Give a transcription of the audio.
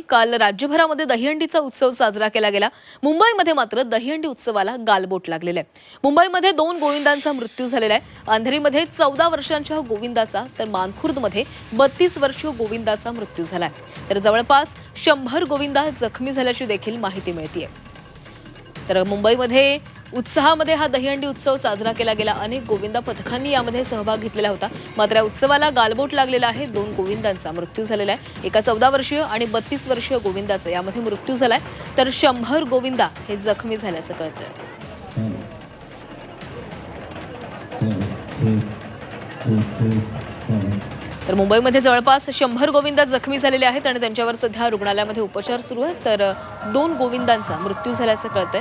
काल राज्यभरामध्ये दहीहंडीचा उत्सव साजरा केला गेला. मुंबईमध्ये मात्र दहीहंडी उत्सवाला गालबोट लागलेलं आहे. मुंबईमध्ये दोन गोविंदांचा मृत्यू झालेला आहे. अंधेरीमध्ये चौदा वर्षांच्या गोविंदाचा तर मानखुर्दमध्ये बत्तीस वर्षीय गोविंदाचा मृत्यू झालाय तर जवळपास शंभर गोविंदा जखमी झाल्याची देखील माहिती मिळते तर मुंबईमध्ये उत्साहामध्ये हा दहीहंडी उत्सव साजरा केला गेला. अनेक गोविंदा पथकांनी यामध्ये सहभाग घेतलेला होता. मात्र या उत्सवाला गालबोट लागलेला आहे. दोन गोविंदांचा मृत्यू झालेला आहे. एका चौदा वर्षीय आणि बत्तीस वर्षीय गोविंदाचा यामध्ये मृत्यू झालाय. तर शंभर गोविंदा हे जखमी झाल्याचं कळतंय. तर मुंबईमध्ये जवळपास शंभर गोविंदा जखमी झालेले आहेत आणि त्यांच्यावर सध्या रुग्णालयामध्ये उपचार सुरू आहेत. तर दोन गोविंदांचा मृत्यू झाल्याचं कळतंय.